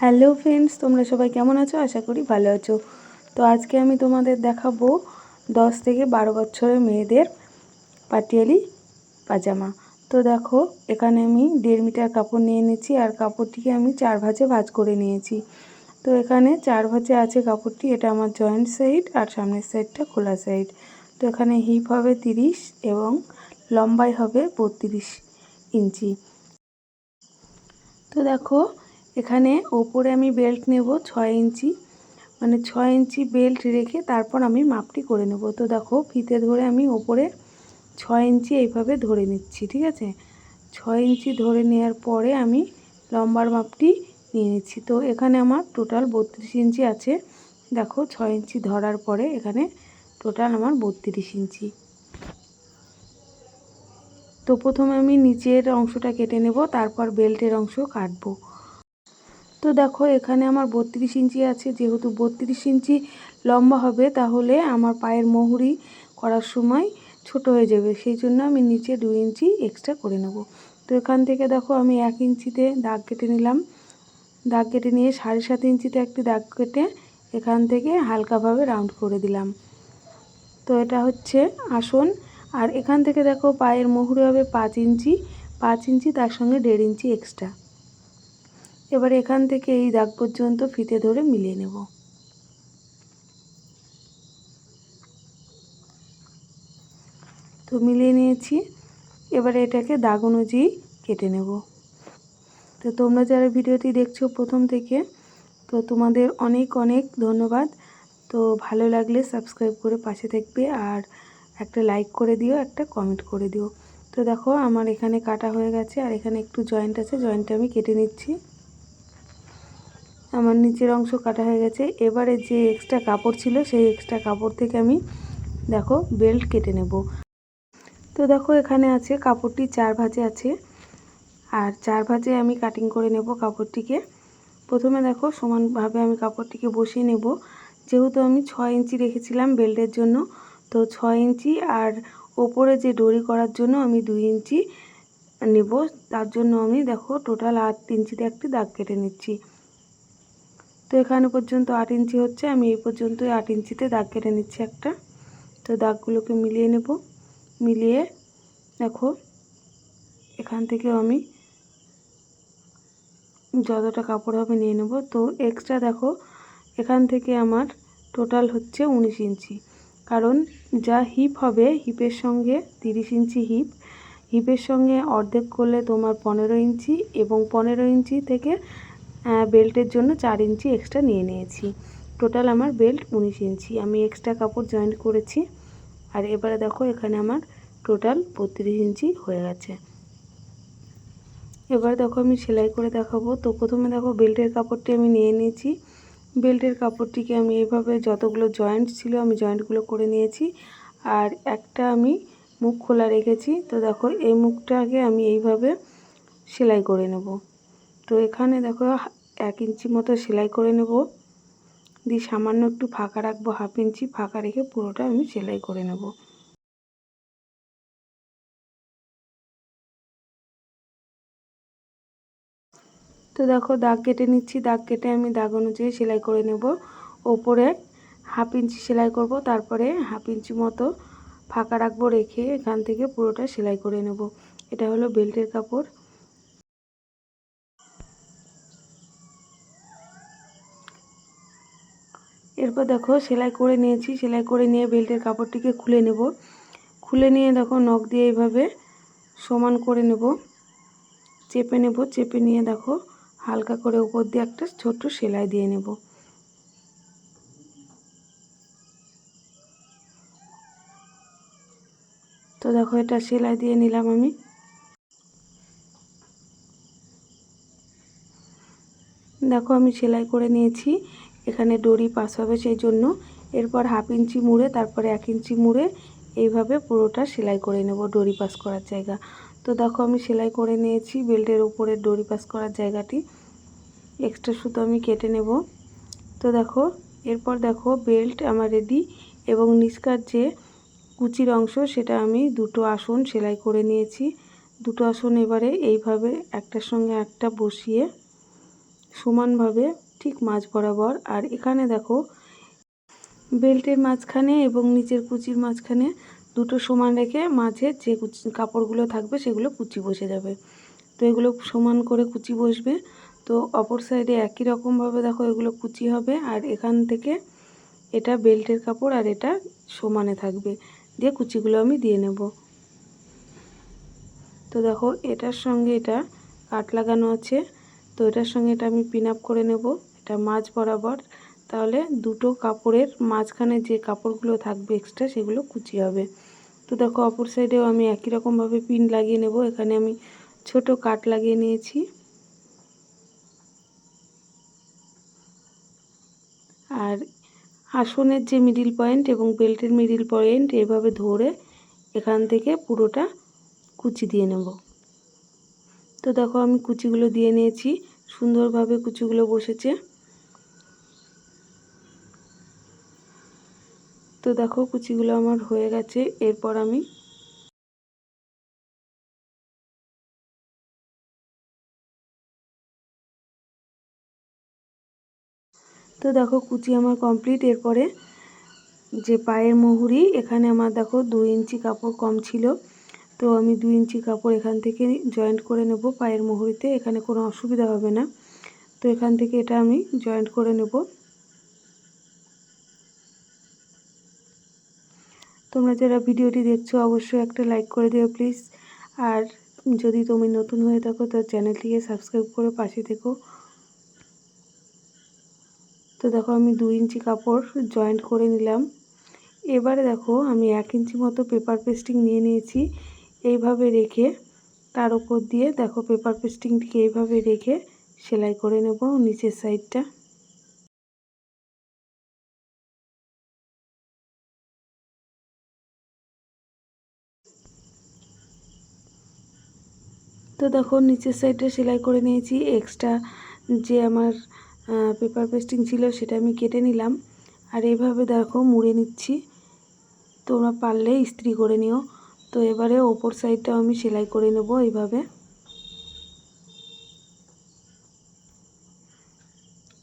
Hello friends, তোমরা সবাই কেমন আছো? আশা করি ভালো আছো। তো আজকে আমি তোমাদের দেখাবো দশ থেকে বারো বছরের মেয়েদের পাটিয়ালি পাজামা। তো দেখো, এখানে আমি দেড় মিটার কাপড় নিয়ে নিয়েছি আর কাপড়টিকে আমি চার ভাজে ভাজ করে নিয়েছি। তো এখানে চার ভাজে আছে কাপড়টি, এটা আমার জয়েন্ট সাইড আর সামনের সাইডটা খোলা সাইড। তো এখানে হিপ হবে তিরিশ এবং লম্বাই হবে বত্রিশ ইঞ্চি। তো দেখো এখানে ওপরে আমি বেল্ট নেব ছয় ইঞ্চি। মানে ছয় ইঞ্চি বেল্ট রেখে তারপর আমি মাপটি করে নেব। তো দেখো, ফিতে ধরে আমি ওপরে ছয় ইঞ্চি এইভাবে ধরে নিচ্ছি, ঠিক আছে? ছয় ইঞ্চি ধরে নেওয়ার পরে আমি লম্বার মাপটি নিয়ে নিচ্ছি। তো এখানে আমার টোটাল বত্রিশ ইঞ্চি আছে। দেখো, ছয় ইঞ্চি ধরার পরে এখানে টোটাল আমার বত্রিশ ইঞ্চি। তো প্রথমে আমি নিচের অংশটা কেটে নেব, তারপর বেল্টের অংশ কাটবো। তো দেখো, এখানে আমার বত্রিশ ইঞ্চি আছে। যেহেতু বত্রিশ ইঞ্চি লম্বা হবে, তাহলে আমার পায়ের মহুরি করার সময় ছোট হয়ে যাবে। সেই জন্য আমি নিচে দু ইঞ্চি এক্সট্রা করে নেব। তো এখান থেকে দেখো, আমি এক ইঞ্চিতে দাগ কেটে নিলাম। দাগ কেটে নিয়ে সাড়ে সাত ইঞ্চিতে একটি দাগ কেটে এখান থেকে হালকাভাবে রাউন্ড করে দিলাম। তো এটা হচ্ছে আসন। আর এখান থেকে দেখো, পায়ের মহুরি হবে পাঁচ ইঞ্চি। পাঁচ ইঞ্চি তার সঙ্গে দেড় ইঞ্চি এক্সট্রা এবার এখান থেকে এই দাগ পর্যন্ত ফিতে ধরে মিলিয়ে নেব। তো মিলিয়ে নিয়েছি। এবারে এটাকে দাগ অনুযায়ী কেটে নেব। তো তোমরা যারা ভিডিওটি দেখছ প্রথম থেকে, তো তোমাদের অনেক অনেক ধন্যবাদ। তো ভালো লাগলে সাবস্ক্রাইব করে পাশে থাকবে আর একটা লাইক করে দিও, একটা কমেন্ট করে দিও। তো দেখো আমার এখানে কাটা হয়ে গেছে আর এখানে একটু জয়েন্ট আছে, জয়েন্টটা আমি কেটে নিচ্ছি। আমার নিচের অংশ কাটা হয়ে গেছে। এবারে যে এক্সট্রা কাপড় ছিল, সেই এক্সট্রা কাপড় থেকে আমি দেখো বেল্ট কেটে নেব। তো দেখো এখানে আছে, কাপড়টি চার ভাজে আছে। আর চার ভাজে আমি কাটিং করে নেব কাপড়টিকে। প্রথমে দেখো সমানভাবে আমি কাপড়টিকে বসিয়ে নেব। যেহেতু আমি ছয় ইঞ্চি রেখেছিলাম বেল্টের জন্য, তো ছয় ইঞ্চি আর ওপরে যে ডরি করার জন্য আমি দুই ইঞ্চি নেব, তার জন্য আমি দেখো টোটাল আট ইঞ্চিতে একটি দাগ কেটে নিচ্ছি। তো এখানে পর্যন্ত আট ইঞ্চি হচ্ছে, আমি এই পর্যন্ত আট ইঞ্চিতে দাগ কেটে নিচ্ছি একটা। তো দাগগুলোকে মিলিয়ে নেব। মিলিয়ে দেখো, এখান থেকে আমি যতটা কাপড় হবে নিয়ে নেব। তো এক্সট্রা দেখো, এখান থেকে আমার টোটাল হচ্ছে উনিশ ইঞ্চি। কারণ যা হিপ হবে হিপের সঙ্গে তিরিশ ইঞ্চি হিপ হিপের সঙ্গে অর্ধেক করলে তোমার পনেরো ইঞ্চি এবং পনেরো ইঞ্চি থেকে বেল্টের জন্য চার ইঞ্চি এক্সট্রা নিয়ে নিয়েছি। টোটাল আমার বেল্ট উনিশ ইঞ্চি। আমি এক্সট্রা কাপড় জয়েন্ট করেছি। আর এবারে দেখো, এখানে আমার টোটাল বত্রিশ ইঞ্চি হয়ে গেছে। এবার দেখো, আমি সেলাই করে দেখাবো। তো প্রথমে দেখো, বেল্টের কাপড়টি আমি নিয়ে নিয়েছি। বেল্টের কাপড়টিকে আমি এইভাবে যতগুলো জয়েন্ট ছিল, আমি জয়েন্টগুলো করে নিয়েছি। আর একটা আমি মুখ খোলা রেখেছি। তো দেখো, এই মুখটাকে আমি এইভাবে সেলাই করে নেব। তো এখানে দেখো এক ইঞ্চি মতো সেলাই করে নেব। দিয়ে সামান্য একটু ফাঁকা রাখব হাফ ইঞ্চি, ফাঁকা রেখে পুরোটা আমি সেলাই করে নেব। তো দেখো দাগ কেটে নিচ্ছি, দাগ কেটে আমি দাগ অনুযায়ী সেলাই করে নেব। ওপরে হাফ ইঞ্চি সেলাই করব, তারপরে হাফ ইঞ্চি মতো ফাঁকা রাখব রেখে এখান থেকে পুরোটা সেলাই করে নেব। এটা হলো বেল্টের কাপড়। এরপর দেখো সেলাই করে নিয়েছি, সেলাই করে নিয়ে বেল্টের কাপড়টিকে খুলে নেব। খুলে নিয়ে দেখো নখ দিয়ে এইভাবে সমান করে নেব। চেপে নেব, চেপে নিয়ে দেখো হালকা করে উপর দিয়ে একটা ছোট্ট সেলাই দিয়ে নেব। তো দেখো এটা সেলাই দিয়ে নিলাম আমি। দেখো আমি সেলাই করে নিয়েছি। এখানে ডরি পাস হবে সেই জন্য। এরপর হাফ ইঞ্চি মুড়ে, তারপরে এক ইঞ্চি মুড়ে এইভাবে পুরোটা সেলাই করে নেব ডরি পাস করার জায়গা। তো দেখো আমি সেলাই করে নিয়েছি বেল্টের উপরে ডরি পাস করার জায়গাটি। এক্সট্রা সুতো আমি কেটে নেব। তো দেখো, এরপর দেখো বেল্ট আমার রেডি এবং নিষ্কার যে কুচির অংশ, সেটা আমি দুটো আসন সেলাই করে নিয়েছি। দুটো আসন এবারে এইভাবে একটার সঙ্গে একটা বসিয়ে সমানভাবে ঠিক মাঝ বরাবর। আর এখানে দেখো, বেল্টের মাঝখানে এবং নিচের কুচির মাঝখানে দুটো সমান রেখে মাঝে যে কুচি কাপড়গুলো থাকবে সেগুলো কুচি বসে যাবে। তো এগুলো সমান করে কুচি বসবে। তো অপর সাইডে একই রকমভাবে দেখো এগুলো কুচি হবে। আর এখান থেকে এটা বেল্টের কাপড় আর এটা সমানে থাকবে। দিয়ে কুচিগুলো আমি দিয়ে নেব। তো দেখো, এটার সঙ্গে এটা কাট লাগানো আছে। তো এটার সঙ্গে এটা আমি পিন আপ করে নেব। এটা মাঝ বরাবর, তাহলে দুটো কাপড়ের মাঝখানে যে কাপড়গুলো থাকবে এক্সট্রা সেগুলো কুচি হবে। তো দেখো, অপর সাইডেও আমি একই রকমভাবে পিন লাগিয়ে নেব। এখানে আমি ছোট কাট লাগিয়ে নিয়েছি। আর আসনের যে মিডিল পয়েন্ট এবং বেল্টের মিডিল পয়েন্ট এভাবে ধরে এখান থেকে পুরোটা কুচি দিয়ে নেব। তো দেখো, আমি কুচিগুলো দিয়ে নিয়েছি। সুন্দরভাবে কুচিগুলো বসেছে। তো দেখো কুচিগুলো আমার হয়ে গেছে, এরপর আমি তো দেখো কুচি আমার কমপ্লিট এরপরে যে পায়ের মুহুরি, এখানে আমার দেখো দুই ইঞ্চি কাপড় কম ছিল। তো আমি দুই ইঞ্চি কাপড় এখান থেকে জয়েন্ট করে নেব পায়ের মুহুরিতে, এখানে কোনো অসুবিধা হবে না। তো এখান থেকে এটা আমি জয়েন্ট করে নেব। তোমরা যারা ভিডিওটি দেখছ, অবশ্যই একটা লাইক করে দিও প্লিজ আর যদি তুমি নতুন হয়ে থাকো তার চ্যানেলটিকে সাবস্ক্রাইব করে পাশে থেকো। তো দেখো, আমি দু ইঞ্চি কাপড় জয়েন্ট করে নিলাম। এবারে দেখো, আমি এক ইঞ্চি মতো পেপার পেস্টিং নিয়ে নিয়েছি। এইভাবে রেখে তার উপর দিয়ে দেখো পেপার পেস্টিংটিকে এইভাবে রেখে সেলাই করে নেব নিচের সাইডটা তো দেখো নিচের সাইডটা সেলাই করে নিয়েছি এক্সট্রা যে আমার পেপার পেস্টিং ছিল সেটা আমি কেটে নিলাম। আর এইভাবে দেখো মুড়ে নিচ্ছি। তোমরা পারলে ইস্ত্রি করে নিও। তো এবারে ওপর সাইডটাও আমি সেলাই করে নেব এইভাবে।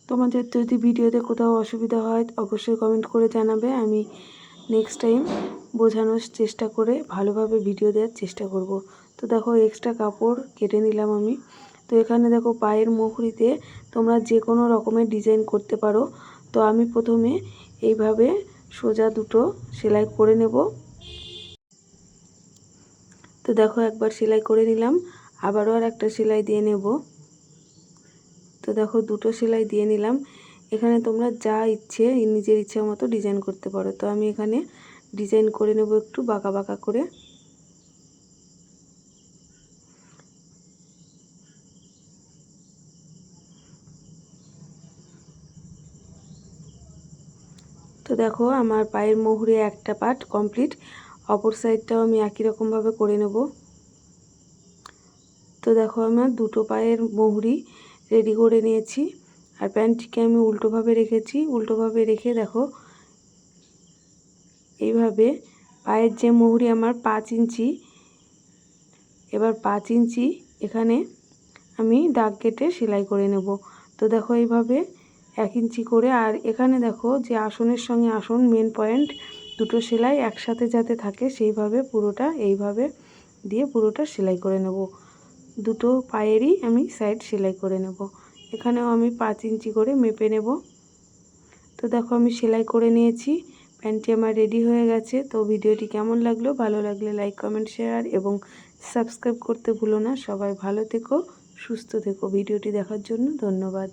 তোমাদের যদি ভিডিওতে কোথাও অসুবিধা হয়, অবশ্যই কমেন্ট করে জানাবে। আমি নেক্সট টাইম বোঝানোর চেষ্টা করে ভালোভাবে ভিডিও দেওয়ার চেষ্টা করব। তো দেখো এক্সট্রা কাপড় কেটে নিলাম আমি। তো এখানে দেখো পায়ের মুখরিতে তোমরা যে কোনো রকমের ডিজাইন করতে পারো। তো আমি প্রথমে এইভাবে সোজা দুটো সেলাই করে নেব। তো দেখো একবার সেলাই করে নিলাম, আবারও আর একটা সেলাই দিয়ে নেব। তো দেখো দুটো সেলাই দিয়ে নিলাম। এখানে তোমরা যা ইচ্ছে, নিজের ইচ্ছে মতো ডিজাইন করতে পারো। তো আমি এখানে ডিজাইন করে নেব একটু বাঁকা বাঁকা করে। দেখো, আমার পায়ের মুহুরে একটা পার্ট কমপ্লিট অপর সাইডটাও আমি একই রকমভাবে করে নেব। তো দেখো, আমার দুটো পায়ের মুহুরি রেডি করে নিয়েছি। আর প্যান্টটিকে আমি উল্টোভাবে রেখেছি। উল্টোভাবে রেখে দেখো, এইভাবে পায়ের যে মুহুরি আমার পাঁচ ইঞ্চি, এবার পাঁচ ইঞ্চি এখানে আমি দাগ কেটে সেলাই করে নেব। তো দেখো, এইভাবে এক ইঞ্চি করে। আর এখানে দেখো যে আসনের সঙ্গে আসন মেন পয়েন্ট দুটো সেলাই একসাথে যাতে থাকে, সেইভাবে পুরোটা এইভাবে দিয়ে পুরোটা সেলাই করে নেব। দুটো পায়েরই আমি সাইড সেলাই করে নেব। এখানেও আমি পাঁচ ইঞ্চি করে মেপে নেব। তো দেখো আমি সেলাই করে নিয়েছি। প্যান্টটি আমার রেডি হয়ে গেছে। তো ভিডিওটি কেমন লাগল? ভালো লাগলে লাইক কমেন্ট শেয়ার এবং সাবস্ক্রাইব করতে ভুলো না। সবাই ভালো থেকো, সুস্থ থেকো। ভিডিওটি দেখার জন্য ধন্যবাদ।